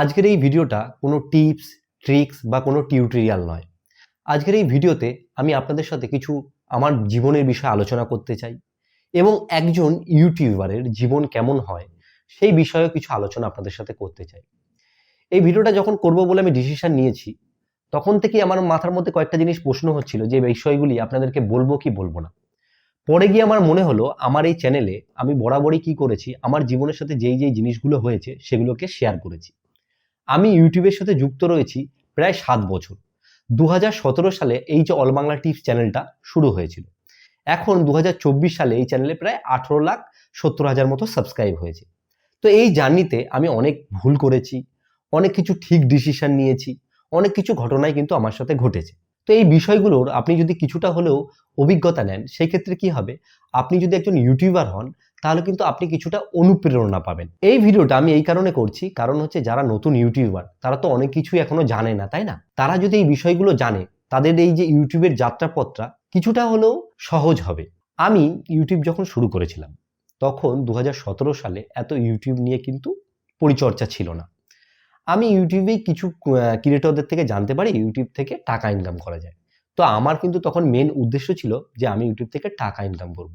আজকের এই ভিডিওটা কোনো টিপস, ট্রিক্স বা কোনো টিউটোরিয়াল নয়। আজকের এই ভিডিওতে আমি আপনাদের সাথে কিছু আমার জীবনের বিষয়ে আলোচনা করতে চাই এবং একজন ইউটিউবারের জীবন কেমন হয় সেই বিষয়েও কিছু আলোচনা আপনাদের সাথে করতে চাই। এই ভিডিওটা যখন করব বলে আমি ডিসিশন নিয়েছি, তখন থেকেই আমার মাথার মধ্যে কয়েকটা জিনিস প্রশ্ন হচ্ছিল যে বিষয়গুলি আপনাদেরকে বলব কি বলব না। পরে গিয়ে আমার মনে হলো, আমার এই চ্যানেলে আমি বরাবরই কি করেছি, আমার জীবনের সাথে যেই যেই জিনিসগুলো হয়েছে সেগুলোকে শেয়ার করেছি। আমি ইউটিউবের সাথে যুক্ত রয়েছি প্রায় সাত বছর। দু হাজার সতেরো সালে এই যে অল বাংলা টিপস চ্যানেলটা শুরু হয়েছিল। এখন দু হাজার চব্বিশ সালে এই চ্যানেলে প্রায় আঠেরো লাখ সত্তর হাজার মতো সাবস্ক্রাইব হয়েছে। তো এই জার্নিতে আমি অনেক ভুল করেছি, অনেক কিছু ঠিক ডিসিশন নিয়েছি, অনেক কিছু ঘটনাই কিন্তু আমার সাথে ঘটেছে। তো এই বিষয়গুলোর আপনি যদি কিছুটা হলেও অভিজ্ঞতা নেন, সেই ক্ষেত্রে কি হবে? আপনি যদি একজন ইউটিউবার হন তাহলে কিন্তু আপনি কিছুটা অনুপ্রেরণা পাবেন। এই ভিডিওটা আমি এই কারণে করছি, কারণ হচ্ছে যারা নতুন ইউটিউবার, তারা তো অনেক কিছুই এখনও জানে না, তাই না? তারা যদি এই বিষয়গুলো জানে, তাদের এই যে ইউটিউবের যাত্রাপত্রা কিছুটা হলেও সহজ হবে। আমি ইউটিউব যখন শুরু করেছিলাম, তখন দু হাজার সতেরো সালে এত ইউটিউব নিয়ে কিন্তু পরিচর্যা ছিল না। আমি ইউটিউবেই কিছু ক্রিয়েটরদের থেকে জানতে পারি, ইউটিউব থেকে টাকা ইনকাম করা যায়। তো আমার কিন্তু তখন মেন উদ্দেশ্য ছিল যে আমি ইউটিউব থেকে টাকা ইনকাম করব।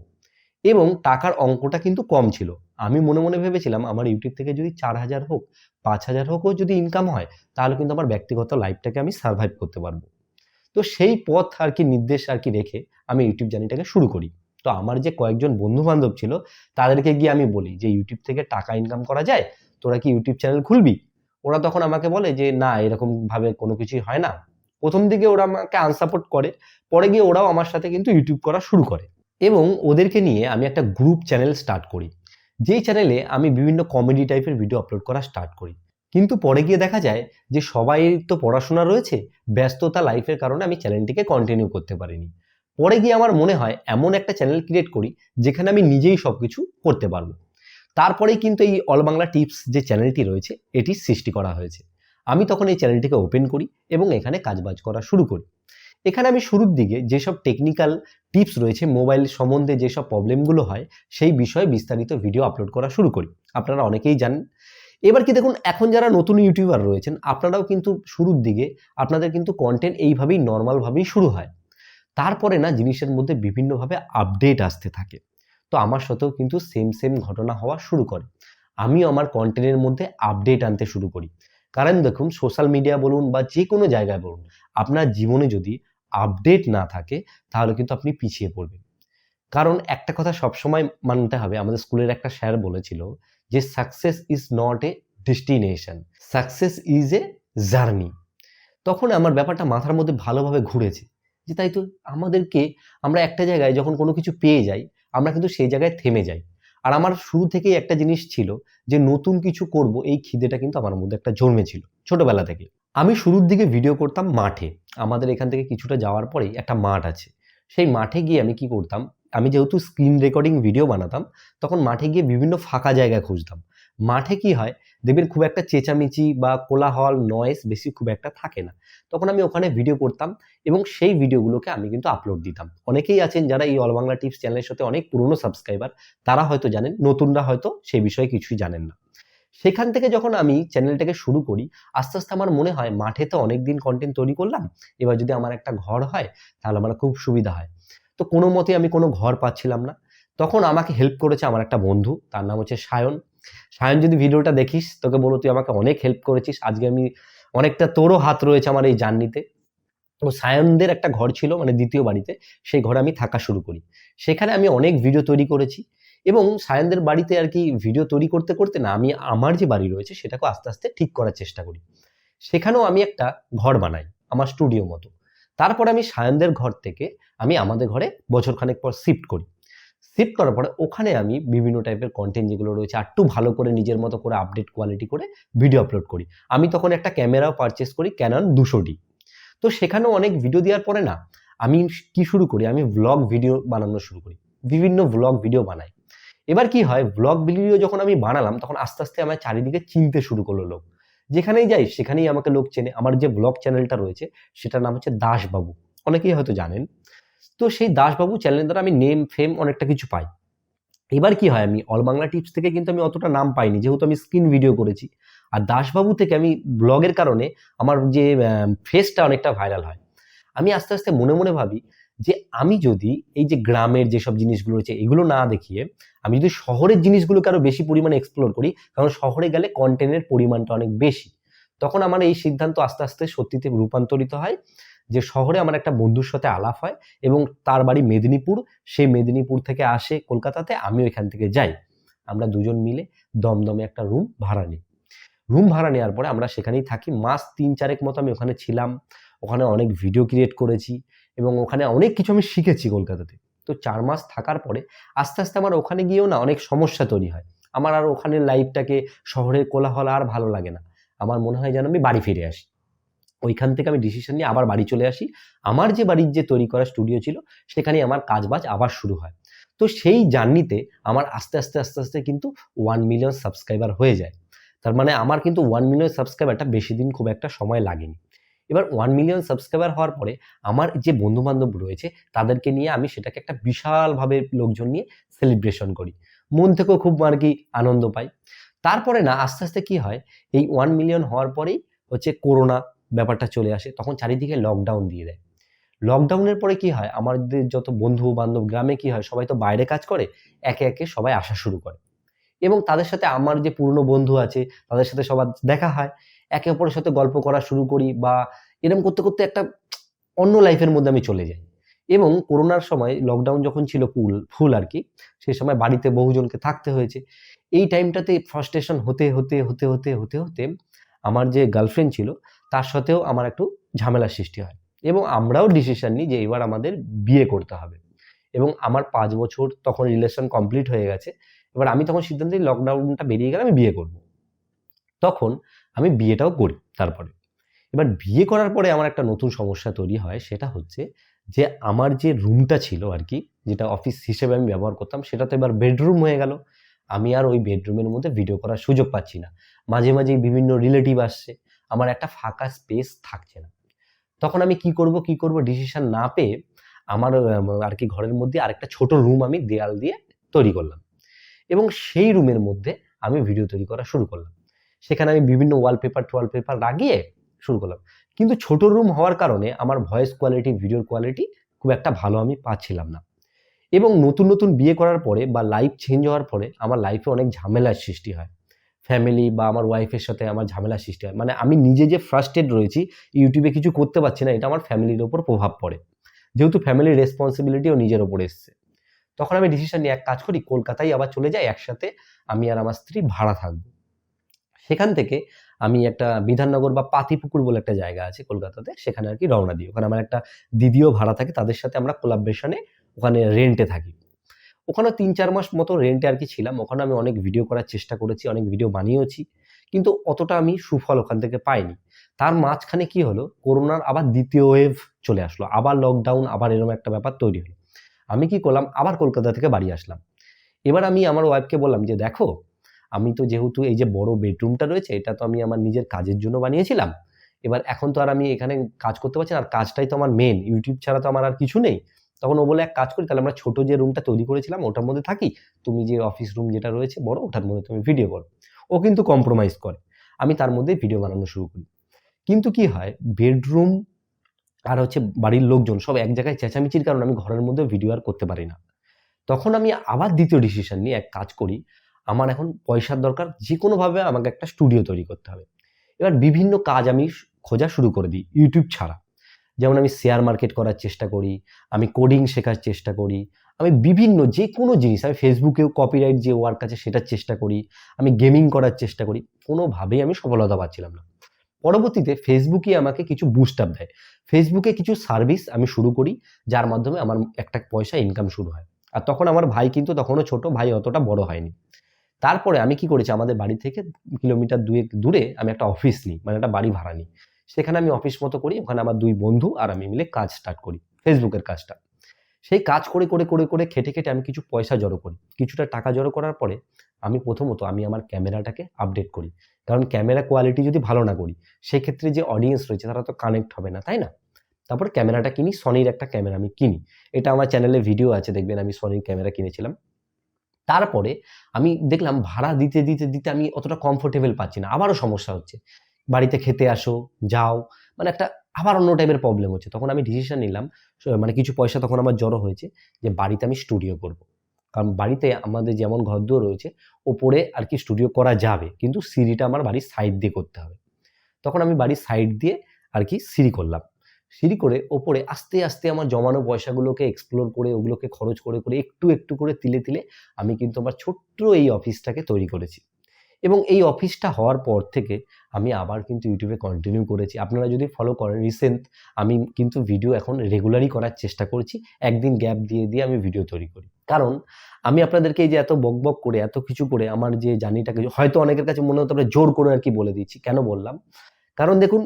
এবং টাকার অঙ্কটা কিন্তু কম ছিল। আমি মনে মনে ভেবেছিলাম, আমার ইউটিউব থেকে যদি চার হাজার হোক, পাঁচ হাজার হোকও যদি ইনকাম হয়, তাহলে কিন্তু আমার ব্যক্তিগত লাইফটাকে আমি সার্ভাইভ করতে পারব। তো সেই পথ আর কি, নির্দেশ আর কি রেখে আমি ইউটিউব জার্নিটাকে শুরু করি। তো আমার যে কয়েকজন বন্ধু বান্ধব ছিল, তাদেরকে গিয়ে আমি বলি যে ইউটিউব থেকে টাকা ইনকাম করা যায়? তোরা কি ইউটিউব চ্যানেল খুলবি? ওরা তখন আমাকে বলে যে, না, এরকম ভাবে কোনো কিছুই হয় না। প্রথম দিকে ওরা আমাকে আনসাপোর্ট করে, পরে গিয়ে ওরাও আমার সাথে কিন্তু ইউটিউব করা শুরু করে। এবং ওদেরকে নিয়ে আমি একটা গ্রুপ চ্যানেল স্টার্ট করি। যেই চ্যানেলে আমি বিভিন্ন কমেডি টাইপের ভিডিও আপলোড করা স্টার্ট করি। কিন্তু পরে গিয়ে দেখা যায় যে সবাই তো পড়াশোনা রয়েছে, ব্যস্ততা লাইফের কারণে আমি চ্যানেলটিকে কন্টিনিউ করতে পারিনি। পরে গিয়ে আমার মনে হয় এমন একটা চ্যানেল ক্রিয়েট করি, যেখানে আমি নিজেই সব কিছু করতে পারব। তারপরেই কিন্তু এই অল বাংলা টিপস যে চ্যানেলটি রয়েছে, এটি সৃষ্টি করা হয়েছে। আমি তখন এই চ্যানেলটিকে ওপেন করি এবং এখানে কাজবাজ করা শুরু করি। এখানে আমি শুরুর দিকে যেসব টেকনিক্যাল টিপস রয়েছে মোবাইল সম্বন্ধে যেসব প্রবলেমগুলো হয়, সেই বিষয়ে বিস্তারিত ভিডিও আপলোড করা শুরু করি। আপনারা অনেকেই জানেন। এবার কি দেখুন, এখন যারা নতুন ইউটিউবার রয়েছেন, আপনারাও কিন্তু শুরুর দিকে আপনাদের কিন্তু কন্টেন্ট এইভাবেই নর্মালভাবেই শুরু হয়। তারপরে না, জিনিসের মধ্যে বিভিন্নভাবে আপডেট আসতে থাকে। তো আমার সাথেও কিন্তু সেম সেম ঘটনা হওয়া শুরু করে। আমিও আমার কন্টেন্টের মধ্যে আপডেট আনতে শুরু করি। কারণ দেখুন সোশ্যাল মিডিয়া বলুন বা যে কোনো জায়গায় বলুন, আপনার জীবনে যদি আপডেট না থাকে, তাহলে কিন্তু আপনি পিছিয়ে পড়বেন। কারণ একটা কথা সবসময় মানতে হবে, আমাদের স্কুলের একটা স্যার বলেছিল যে success is not a destination success is a journey তখন আমার ব্যাপারটা মাথার মধ্যে ভালোভাবে ঘুরেছে যে, তাই তো আমাদেরকে, আমরা একটা জায়গায় যখন কোনো কিছু পেয়ে যাই, আমরা কিন্তু সেই জায়গায় থেমে যাই। আর আমার শুরু থেকেই একটা জিনিস ছিল যে, নতুন কিছু করব, এই খিদেটা কিন্তু আমার মধ্যে একটা জন্মেছিল, ছোটবেলা থেকে। আমি শুরুর দিকে ভিডিও করতাম মাঠে। আমাদের এখান থেকে কিছুটা যাওয়ার পরেই একটা মাঠ আছে। সেই মাঠে গিয়ে আমি কি করতাম, আমি যেহেতু স্ক্রিন রেকর্ডিং ভিডিও বানাতাম, তখন মাঠে গিয়ে বিভিন্ন ফাঁকা জায়গায় খুঁজতাম। মাঠে কি হয়, দেখবেন খুব একটা চেঁচামেচি বা কোলাহল নয়েস বেশি খুব একটা থাকে না। তখন আমি ওখানে ভিডিও করতাম এবং সেই ভিডিওগুলোকে আমি কিন্তু আপলোড দিতাম। অনেকেই আছেন যারা এই অল বাংলা টিপস চ্যানেলের সাথে অনেক পুরনো সাবস্ক্রাইবার তারা হয়তো জানেন, নতুনরা হয়তো সেই বিষয়ে কিছুই জানেন না। সেখান থেকে যখন আমি চ্যানেলটাকে শুরু করি, আস্তে আস্তে আমার মনে হয় মাঠে তো অনেক দিন কন্টেন্ট তৈরি করলাম, এবার যদি আমার একটা ঘর হয়, তাহলে আমার খুব সুবিধা হয়। তো কোনো মতে আমি কোনো ঘর পাচ্ছিলাম না। তখন আমাকে হেল্প করেছে আমার একটা বন্ধু, তার নাম হচ্ছে সায়ন। সায়ন, যদি ভিডিওটা দেখিস, তোকে বলো তুই আমাকে অনেক হেল্প করেছিস। আজকে আমি অনেকটা তোরও হাত রয়েছে আমার এই জার্নিতে তো সায়নদের একটা ঘর ছিল মানে দ্বিতীয় বাড়িতে, সেই ঘরে আমি থাকা শুরু করি। সেখানে আমি অনেক ভিডিও তৈরি করেছি। এবং সায়নদের বাড়িতে আর কি ভিডিও তৈরি করতে করতে না, আমি আমার যে বাড়ি রয়েছে সেটাকে আস্তে আস্তে ঠিক করার চেষ্টা করি। সেখানেও আমি একটা ঘর বানাই, আমার স্টুডিও মতো। তারপর আমি সায়নদের ঘর থেকে আমি আমাদের ঘরে বছরখানেক পর শিফট করি। শিফট করার পরে ওখানে আমি বিভিন্ন টাইপের কন্টেন্ট যেগুলো রয়েছে একটু ভালো করে নিজের মতো করে আপডেট কোয়ালিটি করে ভিডিও আপলোড করি। আমি তখন একটা ক্যামেরাও পারচেস করি ক্যানন দুশো ডি তো সেখানেও অনেক ভিডিও দেওয়ার পরে না, আমি কি শুরু করি, আমি ব্লগ ভিডিও বানানো শুরু করি। বিভিন্ন ব্লগ ভিডিও বানাই। এবার কি হয় ব্লগ ভিডিও যখন আমি বানালাম, তখন আস্তে আস্তে আমার চারিদিকে চিনতে শুরু করল লোক। যেখানেই যাই, সেখানেই আমাকে লোক চেনে। আমার যে ব্লগ চ্যানেলটা রয়েছে, সেটার নাম হচ্ছে দাসবাবু অনেকেই হয়তো জানেন। তো সেই দাসবাবু চ্যানেলের দ্বারা আমি নেম ফেম অনেকটা কিছু পাই। এবার কি হয়, আমি অল বাংলা টিপস থেকে কিন্তু আমি অতটা নাম পাইনি, যেহেতু আমি স্ক্রিন ভিডিও করেছি। আর দাসবাবু থেকে আমি ব্লগের কারণে আমার যে ফেসটা অনেকটা ভাইরাল হয়। আমি আস্তে আস্তে মনে মনে ভাবি যে আমি যদি এই যে গ্রামের যেসব জিনিসগুলো রয়েছে, এগুলো না দেখিয়ে আমি যদি শহরের জিনিসগুলোকে আরও বেশি পরিমাণে এক্সপ্লোর করি, কারণ শহরে গেলে কন্টেন্টের পরিমাণটা অনেক বেশি। তখন আমার এই সিদ্ধান্ত আস্তে আস্তে সত্যিতে রূপান্তরিত হয় যে শহরে আমার একটা বন্ধুর সাথে আলাপ হয় এবং তার বাড়ি মেদিনীপুর সেই মেদিনীপুর থেকে আসে কলকাতাতে, আমিও এখান থেকে যাই। আমরা দুজন মিলে দমদমে একটা রুম ভাড়া নিই। রুম ভাড়া নেওয়ার পরে আমরা সেখানেই থাকি। মাস তিন চারেক মতো আমি ওখানে ছিলাম। ওখানে অনেক ভিডিও ক্রিয়েট করেছি এবং ওখানে অনেক কিছু আমি শিখেছি কলকাতাতে। তো চার মাস থাকার পরে আস্তে আস্তে আমার ওখানে গিয়েও না অনেক সমস্যা তৈরি হয়। আমার আর ওখানে লাইফটাকে শহরের কোলাহল আর ভালো লাগে না। আমার মনে হয় যেন আমি বাড়ি ফিরে আসি। ওইখান থেকে আমি ডিসিশন নিয়ে আবার বাড়ি চলে আসি। আমার যে বাড়ির যে তৈরি করা স্টুডিও ছিল সেখানে আমার কাজবাজ আবার শুরু হয়। তো সেই জার্নিতে আমার আস্তে আস্তে আস্তে আস্তে কিন্তু ওয়ান মিলিয়ন সাবস্ক্রাইবার হয়ে যায়। তার মানে আমার কিন্তু ওয়ান মিলিয়ন সাবস্ক্রাইবারটা বেশি দিন খুব একটা সময় লাগেনি। এবার ওয়ান মিলিয়ন সাবস্ক্রাইবার হওয়ার পরে আমার যে বন্ধু বান্ধব রয়েছে, তাদেরকে নিয়ে আমি সেটাকে একটা বিশালভাবে লোকজন নিয়ে সেলিব্রেশন করি। মন থেকেও খুব আর কি আনন্দ পাই। তারপরে না, আস্তে আস্তে কি হয়, এই ওয়ান মিলিয়ন হওয়ার পরেই হচ্ছে করোনা ব্যাপারটা চলে আসে, তখন চারিদিকে লকডাউন দিয়ে দেয়। লকডাউনের পরে কি হয়, আমাদের যত বন্ধু বান্ধব গ্রামে কি হয়, সবাই তো বাইরে কাজ করে, একে একে সবাই আসা শুরু করে। এবং তাদের সাথে আমার যে পুরনো বন্ধু আছে, তাদের সাথে সবার দেখা হয়। একে অপরের সাথে গল্প করা শুরু করি বা এরকম করতে করতে একটা অন্য লাইফের মধ্যে আমি চলে যাই। এবং করোনার সময় লকডাউন যখন ছিল ফুল ফুল আর কি, সেই সময় বাড়িতে বহুজনকে থাকতে হয়েছে। এই টাইমটাতে ফ্রাস্ট্রেশন হতে হতে হতে হতে হতে হতে আমার যে গার্লফ্রেন্ড ছিল, তার সাথেও আমার একটু ঝামেলার সৃষ্টি হয়। এবং আমরাও ডিসিশন নিই যে এবার আমাদের বিয়ে করতে হবে। এবং আমার পাঁচ বছর তখন রিলেশন কমপ্লিট হয়ে গেছে। এবার আমি তখন সিদ্ধান্ত লকডাউনটা বেরিয়ে গেলে আমি বিয়ে করব। তখন আমি বিয়েটাও করি তারপরে। এবার বিয়ে করার পরে আমার একটা নতুন সমস্যা তৈরি হয়, সেটা হচ্ছে যে আমার যে রুমটা ছিল আর কি, যেটা অফিস হিসেবে আমি ব্যবহার করতাম, সেটা তো এবার বেডরুম হয়ে গেল। আমি আর ওই বেডরুমের মধ্যে ভিডিও করার সুযোগ পাচ্ছি না। মাঝে মাঝে বিভিন্ন রিলেটিভ আসছে, আমার একটা ফাঁকা স্পেস থাকছে না। তখন আমি কি করব কি করব ডিসিশন না পেয়ে আমার আর কি ঘরের মধ্যে আরেকটা ছোট রুম আমি দেয়াল দিয়ে তৈরি করলাম। এবং সেই রুমের মধ্যে আমি ভিডিও তৈরি করা শুরু করলাম। সেখানে আমি বিভিন্ন ওয়ালপেপার টোয়ালপেপার লাগিয়ে শুরু করলাম। কিন্তু ছোট রুম হওয়ার কারণে আমার ভয়েস কোয়ালিটি ভিডিওর কোয়ালিটি খুব একটা ভালো আমি পাচ্ছিলাম না। এবং নতুন নতুন বিয়ে করার পরে বা লাইফ চেঞ্জ হওয়ার পরে আমার লাইফে অনেক ঝামেলার সৃষ্টি হয়। ফ্যামিলি বা আমার ওয়াইফের সাথে আমার ঝামেলার সৃষ্টি হয়। মানে আমি নিজে যে ফ্রাস্ট্রেট রয়েছি ইউটিউবে কিছু করতে পারছি না, এটা আমার ফ্যামিলির ওপর প্রভাব পড়ে। যেহেতু ফ্যামিলির রেসপন্সিবিলিটিও নিজের ওপর এসছে। তখন আমি ডিসিশন নিয়ে এক কাজ করি, কলকাতায় আবার চলে যাই, একসাথে আমি আর আমার স্ত্রী ভাড়া থাকব। সেখান থেকে আমি একটা বিধাননগর বা পাতিপুকুর বলে একটা জায়গা আছে কলকাতাতে, সেখানে আর কি রওনা দিই। ওখানে আমার একটা দিদিও ভাড়া থাকে, তাদের সাথে আমরা কোলাবরেশনে ওখানে রেন্টে থাকি। ওখানে তিন চার মাস মতো রেন্টে আর কি ছিলাম। ওখানে আমি অনেক ভিডিও করার চেষ্টা করেছি, অনেক ভিডিও বানিয়েওছি, কিন্তু অতটা আমি সুফল ওখান থেকে পাইনি। তার মাঝখানে কি হলো, করোনার আবার দ্বিতীয় ওয়েভ চলে আসলো, আবার লকডাউন আবার এরকম একটা ব্যাপার তৈরি হলো। আমি কি করলাম, আবার কলকাতা থেকে বাড়ি আসলাম। এবার আমি আমার ওয়াইফকে বললাম যে, দেখো আমি তো যেহেতু এই যে বড় বেডরুমটা রয়েছে, এটা তো আমি আমার নিজের কাজের জন্য বানিয়েছিলাম। এবার এখন তো আর আমি এখানে কাজ করতে পারছি না, আর কাজটাই তো আমার মেন ইউটিউব ছাড়া তো আমার আর কিছু নেই। তখন ও বলে, এক কাজ করি, তাহলে আমরা ছোটো যে রুমটা তৈরি করেছিলাম, ওটার মধ্যে থাকি। তুমি যে অফিস রুম যেটা রয়েছে বড়, ওটার মধ্যে তুমি ভিডিও করো। ও কিন্তু কম্প্রোমাইজ করে। আমি তার মধ্যে ভিডিও বানানো শুরু করি। কিন্তু কি হয়, বেডরুম আর হচ্ছে বাড়ির লোকজন সব এক জায়গায় চেঁচামেচির কারণে আমি ঘরের মধ্যে ভিডিও আর করতে পারি না। তখন আমি আবার দ্বিতীয় ডিসিশন নিয়ে এক কাজ করি। আমার এখন পয়সার দরকার যে কোনোভাবে আমাকে একটা স্টুডিও তৈরি করতে হবে। এবার বিভিন্ন কাজ আমি খোঁজা শুরু করে দিই ইউটিউব ছাড়া। যেমন আমি শেয়ার মার্কেট করার চেষ্টা করি, আমি কোডিং শেখার চেষ্টা করি, আমি বিভিন্ন যে কোনো জিনিস, আমি ফেসবুকেও কপিরাইট যে ওয়ার্ক আছে সেটার চেষ্টা করি, আমি গেমিং করার চেষ্টা করি, কোনোভাবেই আমি সফলতা পাচ্ছিলাম না। পরবর্তীতে ফেসবুকই আমাকে কিছু বুস্ট আপ দেয়। ফেসবুকে কিছু সার্ভিস আমি শুরু করি, যার মাধ্যমে আমার একটা পয়সা ইনকাম শুরু হয়। আর তখন আমার ভাই কিন্তু তখনও ছোট, ভাই অতটা বড় হয়নি। তারপরে আমি কি করেছি? আমাদের বাড়ি থেকে কিলোমিটার দুয়েক দূরে আমি একটা অফিস নিই মানে একটা বাড়ি ভাড়া নিই। সেখানে আমি অফিস মতো করি, ওখানে আমার দুই বন্ধু আর আমি মিলে কাজ স্টার্ট করি ফেসবুকের কাজটা। সেই কাজ করে করে করে করে খেটে খেটে আমি কিছু পয়সা জড়ো করি। কিছুটা টাকা জড়ো করার পরে আমি প্রথমত আমি আমার ক্যামেরাটাকে আপডেট করি। কারণ ক্যামেরা কোয়ালিটি যদি ভালো না করি, সেক্ষেত্রে যে অডিয়েন্স রয়েছে তারা তো কানেক্ট হবে না, তাই না? তারপর ক্যামেরাটা কিনি সনির একটা ক্যামেরা আমি কিনি। এটা আমার চ্যানেলে ভিডিও আছে, দেখবেন আমি সনির ক্যামেরা কিনেছিলাম। তারপরে আমি দেখলাম ভাড়া দিতে দিতে দিতে আমি অতটা কমফোর্টেবল পাচ্ছি না। আবারও সমস্যা হচ্ছে। বাড়িতে খেতে আসো, যাও মানে একটা আবার অন্য টাইপের প্রবলেম হচ্ছে। তখন আমি ডিসিশন নিলাম মানে কিছু পয়সা তখন আমার জড়ো হয়েছে যে বাড়িতে আমি স্টুডিও করব। কারণ বাড়িতে আমাদের যেমন ঘরদুয়ার রয়েছে, ওপরে আর কি স্টুডিও করা যাবে, কিন্তু সিঁড়িটা আমার বাড়ির সাইড দিয়ে করতে হবে। তখন আমি বাড়ির সাইড দিয়ে আর কি সিঁড়ি করলাম। সিঁড়ি করে ওপরে আস্তে আস্তে আমার জমানো পয়সাগুলোকে এক্সপ্লোর করে, ওগুলোকে খরচ করে করে একটু একটু করে তিলে তিলে আমি কিন্তু আমার ছোট্ট এই অফিসটাকে তৈরি করেছি। এবং এই অফিসটা হওয়ার পর থেকে আমি আবার কিন্তু ইউটিউবে কন্টিনিউ করেছি। আপনারা যদি ফলো করেন রিসেন্ট আমি কিন্তু ভিডিও এখন রেগুলারই করার চেষ্টা করছি। একদিন গ্যাপ দিয়ে দিয়ে আমি ভিডিও তৈরি করি। কারণ আমি আপনাদেরকে এই যে এত বক বক করে, এত কিছু করে আমার যে জার্নিটাকে হয়তো অনেকের কাছে মনে হতো আমরা জোর করে আর কি বলে দিচ্ছি। কেন বললাম? কারণ দেখুন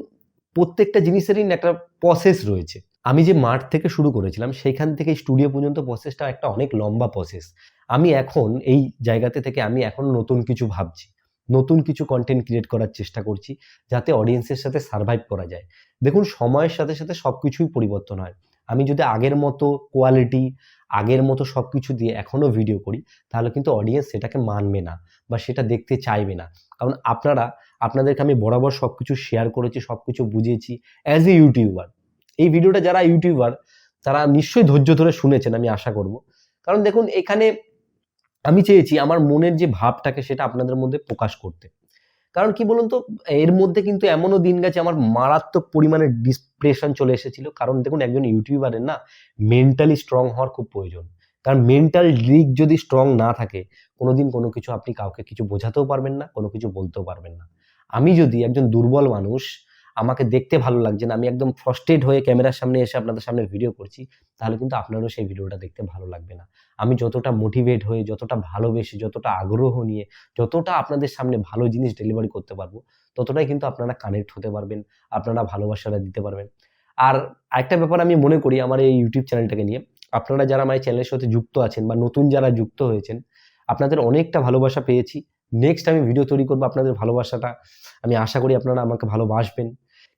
প্রত্যেকটা জিনিসেরই একটা প্রসেস রয়েছে। আমি যে মাঠ থেকে শুরু করেছিলাম, সেইখান থেকে স্টুডিও পর্যন্ত প্রসেসটা একটা অনেক লম্বা প্রসেস আমি এখন এই জায়গাতে থেকে আমি এখন নতুন কিছু ভাবছি। নতুন কিছু কন্টেন্ট ক্রিয়েট করার চেষ্টা করছি, যাতে অডিয়েন্সের সাথে সার্ভাইভ করা যায়। দেখুন, সময়ের সাথে সাথে সব কিছুই পরিবর্তন হয়। আমি যদি আগের মতো কোয়ালিটি আগের মতো সব কিছু দিয়ে এখনও ভিডিও করি, তাহলে কিন্তু অডিয়েন্স সেটাকে মানবে না বা সেটা দেখতে চাইবে না। কারণ আপনারা আপনাদেরকে আমি বরাবর সব কিছু শেয়ার করেছি সব কিছু বুঝিয়েছি অ্যাজ এ ইউটিউবার এই ভিডিওটা যারা ইউটিউবার তারা নিশ্চয়ই ধৈর্য ধরে শুনেছেন, আমি আশা করব। কারণ দেখুন, এখানে আমি চেয়েছি আমার মনের যে ভাবটাকে সেটা আপনাদের মধ্যে প্রকাশ করতে। কারণ কি বলুন তো, এর মধ্যে কিন্তু এমনও দিন গেছে, আমার মারাত্মক পরিমাণে ডিসপ্রেশন চলে এসেছিল। কারণ দেখুন, একজন ইউটিউবারের না মেন্টালি স্ট্রং হওয়ার খুব প্রয়োজন। কারণ মেন্টাল দিক যদি স্ট্রং না থাকে, কোনোদিন কোনো কিছু আপনি কাউকে কিছু বোঝাতেও পারবেন না, কোনো কিছু বলতেও পারবেন না। আমি যদি একজন দুর্বল মানুষ, আমাকে দেখতে ভালো লাগছে না, আমি একদম ফ্রস্টেড হয়ে ক্যামেরার সামনে এসে আপনাদের সামনে ভিডিও করছি, তাহলে কিন্তু আপনারও সেই ভিডিওটা দেখতে ভালো লাগবে না। আমি যতটা মোটিভেট হয়ে, যতটা ভালোবেসে, যতটা আগ্রহ নিয়ে, যতটা আপনাদের সামনে ভালো জিনিস ডেলিভারি করতে পারব, ততটাই কিন্তু আপনারা কানেক্ট হতে পারবেন, আপনারা ভালোবাসাটা দিতে পারবেন। আর আরেকটা ব্যাপার আমি মনে করি আমার এই ইউটিউব চ্যানেলটাকে নিয়ে, আপনারা যারা আমার চ্যানেলের সাথে যুক্ত আছেন বা নতুন যারা যুক্ত হয়েছেন, আপনাদের অনেকটা ভালোবাসা পেয়েছি। নেক্সট আমি ভিডিও তৈরি করব আপনাদের ভালোবাসাটা। আমি আশা করি আপনারা আমাকে ভালোবাসবেন।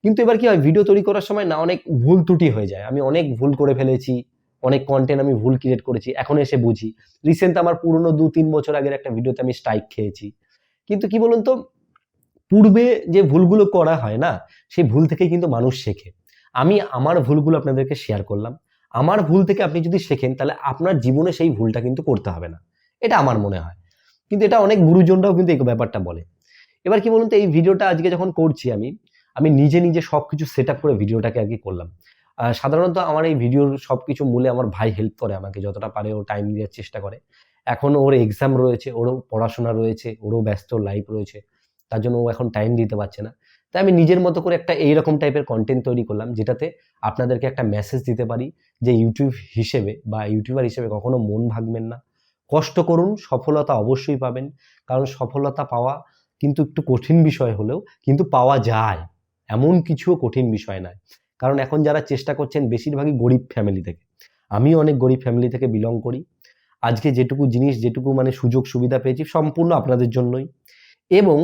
কিন্তু এবার কি হয় ভিডিও তৈরি করার সময় না অনেক ভুল ত্রুটি হয়ে যায়। আমি অনেক ভুল করে ফেলেছি, অনেক কন্টেন্ট আমি ভুল ক্রিয়েট করেছি, এখন এসে বুঝি। রিসেন্ট আমার পুরনো দু, তিন বছর আগের একটা ভিডিওতে আমি স্ট্রাইক খেয়েছি। কিন্তু কি বলুন তো, পূর্বে যে ভুলগুলো করা হয় না, সেই ভুল থেকেই কিন্তু মানুষ শেখে। আমি আমার ভুলগুলো আপনাদেরকে শেয়ার করলাম। আমার ভুল থেকে আপনি যদি শেখেন, তাহলে আপনার জীবনে সেই ভুলটা কিন্তু করতে হবে না। এটা আমার মনে হয়। কিন্তু এটা অনেক গুরুজনরাও কিন্তু এই ব্যাপারটা বলে। এবার কি বলুন তো, এই ভিডিওটা আজকে যখন করছি আমি আমি নিজে নিজে সব কিছু সেট করে ভিডিওটাকে আর কি করলাম। সাধারণত আমার এই ভিডিওর সব কিছু মূলে আমার ভাই হেল্প করে আমাকে, যতটা পারে ও টাইম দেওয়ার চেষ্টা করে। এখন ওর এক্সাম রয়েছে, ওরও পড়াশোনা রয়েছে, ওরও ব্যস্ত লাইফ রয়েছে, তার জন্য ও এখন টাইম দিতে পারছে না। তাই আমি নিজের মতো করে একটা এইরকম টাইপের কন্টেন্ট তৈরি করলাম, যেটাতে আপনাদেরকে একটা মেসেজ দিতে পারি যে ইউটিউব হিসেবে বা ইউটিউবার হিসেবে কখনো মন ভাগবেন না। কষ্ট করুন, সফলতা অবশ্যই পাবেন। কারণ সফলতা পাওয়া কিন্তু একটু কঠিন বিষয় হলেও কিন্তু পাওয়া যায়। এমন কিছুও কঠিন বিষয় নয়। কারণ এখন যারা চেষ্টা করছেন বেশিরভাগই গরিব ফ্যামিলি থেকে। আমিও অনেক গরিব ফ্যামিলি থেকে বিলং করি। আজকে যেটুকু জিনিস, যেটুকু মানে সুযোগ সুবিধা পেয়েছি সম্পূর্ণ আপনাদের জন্যই। এবং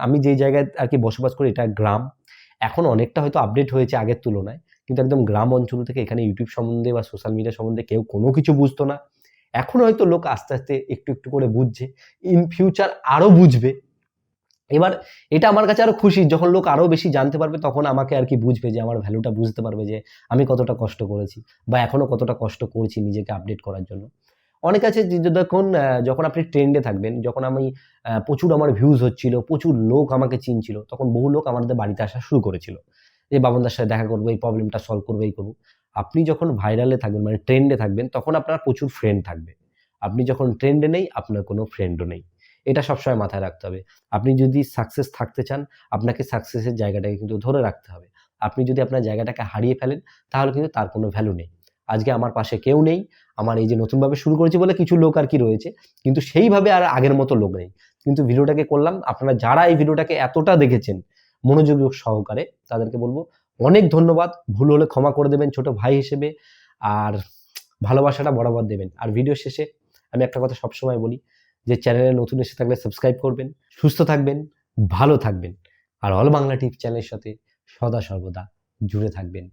আমি যে জায়গায় আর কি বসবাস করি এটা গ্রাম। এখন অনেকটা হয়তো আপডেট হয়েছে আগের তুলনায়। কিন্তু একদম গ্রাম অঞ্চল থেকে এখানে ইউটিউব সম্বন্ধে বা সোশ্যাল মিডিয়া সম্বন্ধে কেউ কোনো কিছু বুঝতো না। এখন হয়তো লোক আস্তে আস্তে একটু একটু করে বুঝছে ইন ফিউচার আরও বুঝবে। এবার এটা আমার কাছে আরও খুশি, যখন লোক আরও বেশি জানতে পারবে তখন আমাকে আর কি বুঝবে যে আমার ভ্যালুটা বুঝতে পারবে যে আমি কতটা কষ্ট করেছি বা এখনও কতটা কষ্ট করছি নিজেকে আপডেট করার জন্য। অনেক আছে যে যখন যখন আপনি ট্রেন্ডে থাকবেন, যখন আমি প্রচুর আমার ভিউজ হচ্ছিল, প্রচুর লোক আমাকে চিনছিল, তখন বহু লোক আমাদের বাড়িতে আসা শুরু করেছিল। যে বাবনদার সাথে দেখা করব, এই প্রবলেমটা সলভ করব, এই করব। আপনি যখন ভাইরালে থাকবেন মানে ট্রেন্ডে থাকবেন, তখন আপনার প্রচুর ফ্রেন্ড থাকবে। আপনি যখন ট্রেন্ডে নেই, আপনার কোনো ফ্রেন্ডও নেই। এটা সবসময় মাথায় রাখতে হবে। আপনি যদি সাকসেস থাকতে চান, আপনাকে সাকসেসের জায়গাটাকে কিন্তু ধরে রাখতে হবে। আপনি যদি আপনার জায়গাটাকে হারিয়ে ফেলেন, তাহলে কিন্তু তার কোনো ভ্যালু নেই। আজকে আমার পাশে কেউ নেই, আমার এই যে নতুনভাবে শুরু করেছি বলে কিছু লোক আর কি রয়েছে, কিন্তু সেইভাবে আর আগের মতো লোক নেই। কিন্তু ভিডিওটাকে করলাম, আপনারা যারা এই ভিডিওটাকে এতটা দেখেছেন, মনোযোগ সহকারে তাদেরকে বলব অনেক ধন্যবাদ। ভুল হলে ক্ষমা করে দেবেন ছোট ভাই হিসেবে আর ভালোবাসাটা বরাবর দেবেন। আর ভিডিও শেষে আমি একটা কথা সবসময় বলি যে চ্যানেলে নতুন এসে থাকলে সাবস্ক্রাইব করবেন, সুস্থ থাকবেন, ভালো থাকবেন। আর অল বাংলা টিপ চ্যানেলের সাথে সদা সর্বদা জুড়ে থাকবেন।